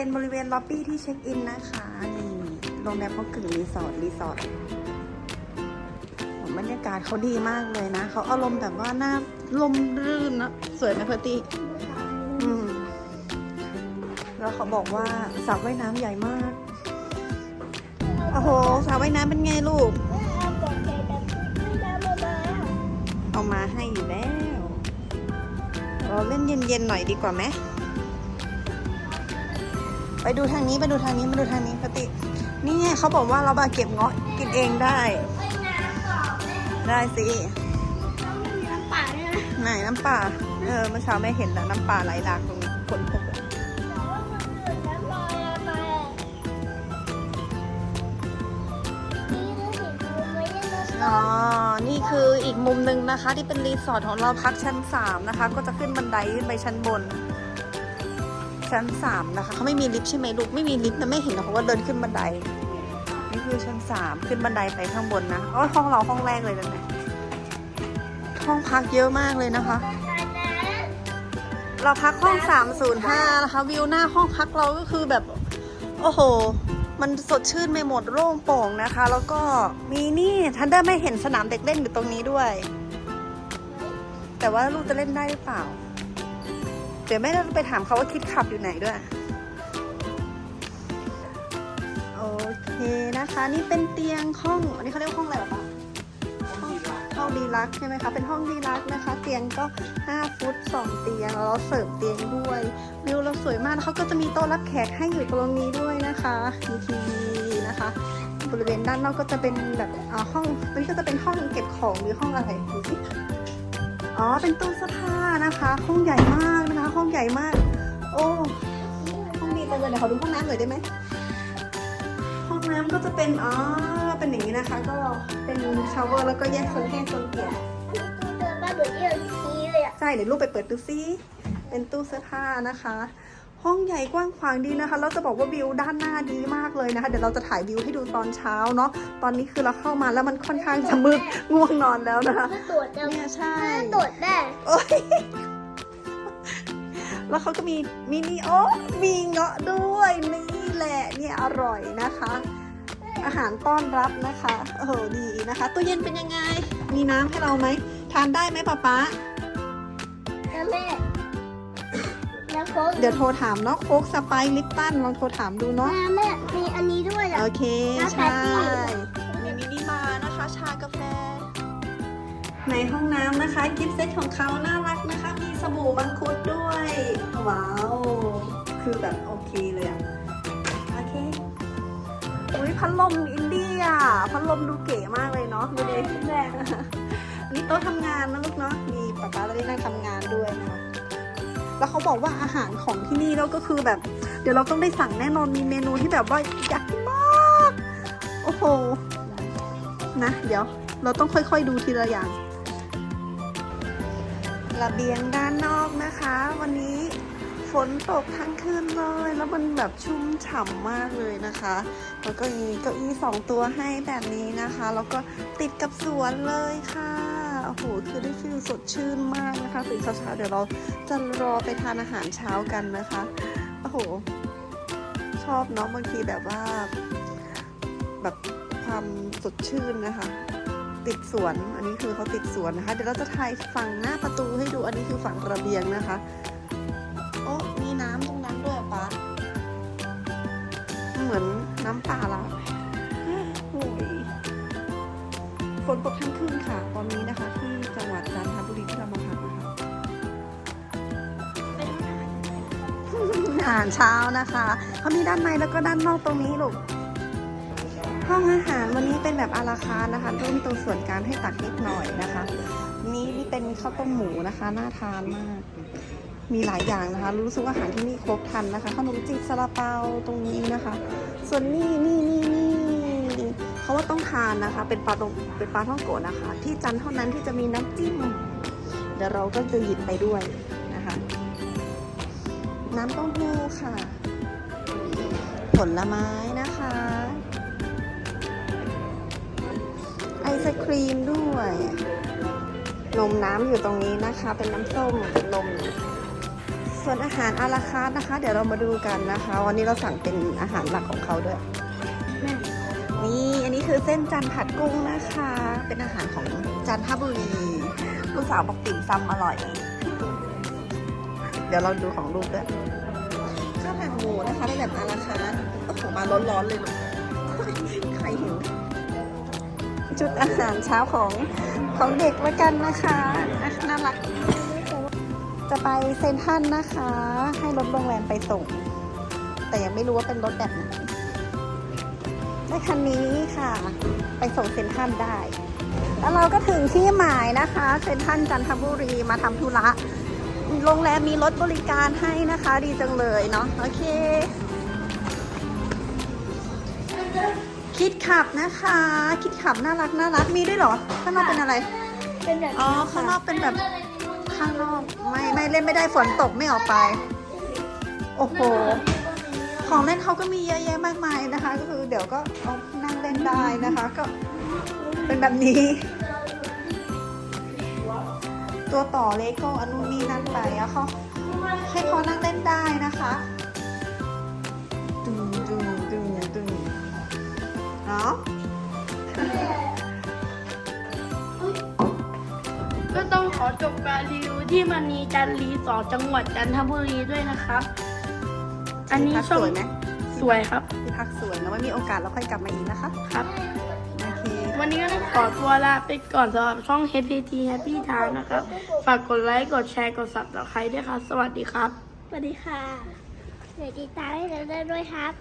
เป็นบริเวณล็อบบี้ที่เช็คอินนะคะนี่โรงแรมเขากึ่งรีสอร์ทรีสอร์ทบรรยากาศเขาดีมากเลยนะ เขาอารมณ์แบบว่าหน้าลมรื่นนะสวยไหมเพอร์ตี้อืมแล้วเขาบอกว่าสระว่ายน้ำใหญ่มากโอ้โหสระว่ายน้ำเป็นไงลูก เอามาให้อยู่แล้วเราเล่นเย็นๆหน่อยดีกว่าไหม ไปดูทางนี้ไปดูทางนี้มาดูทางนี้ปติ นี่ไงเขาบอกว่าเรามาเก็บเงาะกินเองได้ ได้สิไหนน้ำป่า เออเมื่อเช้าไม่เห็นแล้วน้ำป่าไหลหลากตรงนี้คนพบอะอ๋อ นี่คืออีกมุมหนึ่งนะคะ ที่เป็นรีสอร์ทของเราพักชั้น 3 นะคะ ก็จะขึ้นบันไดขึ้นไปชั้นบน ชั้น3นะคะเขาไม่มีลิฟต์ใช่ไหมลูกไม่มีลิฟต์นะไม่เห็นนะเพราะว่าเดินขึ้นบันไดนี่คือชั้น3ขึ้นบันไดไปข้างบนนะอ๋อห้องเราห้องแรกเลยนะเนี่ยห้องพักเยอะมากเลยนะคะ เราพักห้อง305นะคะวิวหน้าห้องพักเราก็คือแบบโอ้โห มันสดชื่นไปหมดโล่งโปร่งนะคะ แล้วก็มีนี่ทันเดอร์ไม่เห็นสนามเด็กเล่นอยู่ตรงนี้ด้วย แต่ว่าลูกจะเล่นได้หรือเปล่า เดี๋ยวแม่ต้องไปถามเขาว่าคิดขับอยู่ไหนด้วย โอเคนะคะ นี่เป็นเตียงห้องอันนี้เขาเรียกห้องอะไรหรอปะห้องดีลักใช่ไหมคะ เป็นห้องดีลักนะคะ เตียงก็ 5 ฟุต 2 เตียง แล้วเราเสริมเตียงด้วยวิวเราสวยมากเขาก็จะมีโต๊ะรับแขกให้อยู่ตรงนี้ด้วยนะคะมีทีวีนะคะ บริเวณด้านนอกก็จะเป็นแบบอ่าห้องมันก็จะเป็นห้องเก็บของหรือห้องอะไรดูสิ อ๋อ เป็นตู้เสื้อผ้านะคะ ห้องใหญ่มากนะคะ ห้องใหญ่มาก โอ้ ห้องดีจังเลยเดี๋ยวขอดูห้องน้ำหน่อยได้ไหม ห้องน้ำก็จะเป็น อ๋อ เป็นอย่างนี้นะคะ ก็เป็นชาวเวอร์แล้วก็แยกโซนแห้งโซนเปียกใช่ เดี๋ยวลูกไปเปิดดูซิ เป็นตู้เสื้อผ้านะคะ ห้องใหญ่กว้างขวางดีนะคะ เราจะบอกว่าวิวด้านหน้าดีมากเลยนะคะ เดี๋ยวเราจะถ่ายวิวให้ดูตอนเช้าเนาะ ตอนนี้คือเราเข้ามาแล้วมันค่อนข้างจะมืดง่วงนอนแล้วนะคะเนี่ยใช่ตรวจได้โอ้ยแล้วเขาก็มีมินิโอ้มีเงาะด้วยนี่แหละเนี่ยอร่อยนะคะ อาหารต้อนรับนะคะโอ้โหดีนะคะตู้เย็นเป็นยังไง มีน้ำให้เราไหมทานได้ไหมป๊าป๊าแล้วแม่ แล้วโค้กเดี๋ยวโทรถามเนาะโค้กสไปซ์ลิปตันลองโทรถามดูเนาะแม่แม่มีอันนี้ด้วยเหรอ โอเคน้ำใช่แปดตี้มีมินิบาร์นะคะ ชากาแฟ ในห้องน้ำนะคะกิฟต์เซตของเขาน่ารักนะคะ มีสบู่มังคุดด้วย ว้าว คือแบบโอเคเลยอะโอเค อุ้ยพัดลมอินเดียพัดลมดูเก๋มากเลยเนาะดูดิแม่นี่โต๊ะทำงานนะลูกเนาะ มีป๊าป๊าจะได้นั่งทำงานด้วยนะคะ แล้วเขาบอกว่าอาหารของที่นี่เราก็คือแบบ เดี๋ยวเราต้องได้สั่งแน่นอนมีเมนูที่แบบว่าอยากกินมากโอ้โหนะเดี๋ยวเราต้องค่อยๆดูทีละอย่างระเบียงด้านนอกนะคะ วันนี้ฝนตกทั้งคืนเลย แล้วมันแบบชุ่มฉ่ำมากเลยนะคะแล้วก็มีเก้าอี้สองตัวให้แบบนี้นะคะ แล้วก็ติดกับสวนเลยค่ะ โอ้โหคือได้ฟิลสดชื่นมากนะคะตื่นเช้าๆเดี๋ยวเราจะรอไปทานอาหารเช้ากันนะคะโอ้โห ชอบเนาะบางทีแบบว่า แบบความสดชื่นนะคะ ติดสวนอันนี้คือเขาติดสวนนะคะ เดี๋ยวเราจะถ่ายฝั่งหน้าประตูให้ดูอันนี้คือฝั่งระเบียงนะคะโอ้มีน้ำตรงนั้นด้วยอะเหมือนน้ำป่าละโอ้ยฝนตกทั้งคืนค่ะตอนนี้ อาหารเช้านะคะเขามีด้านในแล้วก็ด้านนอกตรงนี้ลูก ห้องอาหารวันนี้เป็นแบบอาราคารนะคะเริ่มตรงส่วนกลารให้ตักนิดหน่อยนะคะ นี่นี่เป็นข้าวต้มหมูนะคะ น่าทานมาก มีหลายอย่างนะคะ รู้สึกว่าอาหารที่นี่ครบครันนะคะขนมจีบซาลาเปาตรงนี้นะคะ ส่วนนี่นี่นี่นี่เขาว่าต้องทานนะคะ เป็นปลาตรงเป็นปลาท่องโกะนะคะ ที่จันเท่านั้นที่จะมีน้ำจิ้มเดี๋ยวเราก็จะหยิบไปด้วย น้ำเต้าหู้ค่ะ ผลไม้นะคะ ไอศครีมด้วย นมน้ำอยู่ตรงนี้นะคะ เป็นน้ำส้มเป็นนม ส่วนอาหารอาราคาร์ทนะคะ เดี๋ยวเรามาดูกันนะคะ วันนี้เราสั่งเป็นอาหารหลักของเขาด้วย นี่อันนี้คือเส้นจันผัดกุ้งนะคะ เป็นอาหารของจันทบุรีลูกสาวบอกติ่มซำอร่อย เดี๋ยวเราดูของลูกด้วยข้าวผัดหมูนะคะในแบบอาราคาร์โอ้โหมาร้อนๆเลยลูกใครหิวจุดอาหารเช้าของของเด็กล้วกันนะคะน่ารัก จะไปเซนทันนะคะ ให้รถโรงแรมไปส่ง แต่ยังไม่รู้ว่าเป็นรถแบบไหนได้คันนี้ค่ะ ไปส่งเซนทรัลได้ แล้วเราก็ถึงที่หมายนะคะ เซนทรัลจันทบุรีมาทำธุระ โรงแรมมีรถบริการให้นะคะ ดีจังเลยเนาะโอเค คิดขับนะคะ คิดขับน่ารักน่ารักมีด้วยเหรอ ข้างนอกเป็นอะไร เป็นแบบอ๋อข้างนอกเป็นแบบ ข้างนอกไม่ไม่เล่นไม่ได้ฝนตกไม่ออกไป โอ้โหของเล่นเขาก็มีเยอะแยะมากมายนะคะ ก็คือเดี๋ยวก็เอานั่งเล่นได้นะคะ ก็เป็นแบบนี้ ตัวต่อเลโก้อันนู้นนี่นั่นไปแล้วเขาให้เขานั่งเล่นได้นะคะตึงตึงตึงตึงเนาะก็ต้องขอจบการรีวิวที่มันนีจันทร์รีสอร์ทจังหวัดจันทบุรีด้วยนะครับ อันนี้ที่พักช่องสวยไหมสวยครับที่พักสวยนะไม่มีโอกาสเราค่อยกลับมาอีกนะคะ ครับโอเค วันนี้ก็ต้องขอตัวลาไปก่อนสำหรับช่อง HPT Happy Time นะครับ ฝากกดไลค์ กดแชร์ กดซับสไครต์ด้วยครับ สวัสดีครับ สวัสดีค่ะเดี๋ยวติดตามให้เราได้ด้วยครับ